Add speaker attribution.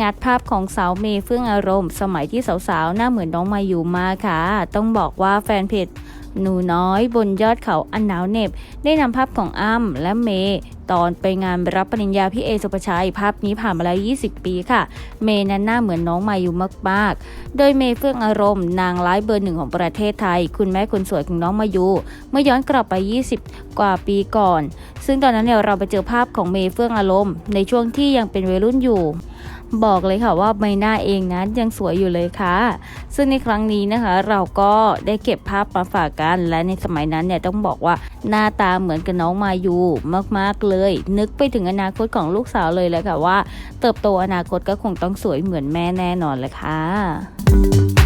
Speaker 1: งัดภาพของสาวเมย์เฟื่องอารมณ์ สมัยที่สาวๆ หน้าเหมือนน้องมาอยู่มาค่ะ ต้องบอกว่าแฟนเพจหนูน้อยบนยอดเขาอันหนาวเหน็บ ได้นำภาพของอ้ำและเมย์ตอนไปงานรับปริญญาพี่เอสุปชัย ภาพนี้ผ่านมาแล้ว 20 ปีค่ะ เมย์นั้นหน้าเหมือนน้องมาอยู่มากๆ โดยเมย์เฟื่องอารมณ์ นางร้ายเบอร์หนึ่งของประเทศไทย คุณแม่คนสวยของน้องมายูเมื่อย้อนกลับไป 20 กว่าปีก่อน ซึ่งตอนนั้นเนี่ยเราไปเจอภาพของเมย์เฟื่องอารมณ์ ในช่วงที่ยังเป็นวัยรุ่นอยู่ บอกเลยค่ะว่าใบหน้าเองนั้นยังสวยอยู่เลยค่ะ ซึ่งในครั้งนี้นะคะ เราก็ได้เก็บภาพมาฝากกัน และในสมัยนั้นเนี่ยต้องบอกว่าหน้าตาเหมือนกับน้องมายูมากๆเลย นึกไปถึงอนาคตของลูกสาวเลยแหละค่ะว่า เติบโตอนาคตก็คงต้องสวยเหมือนแม่แน่นอนเลยค่ะ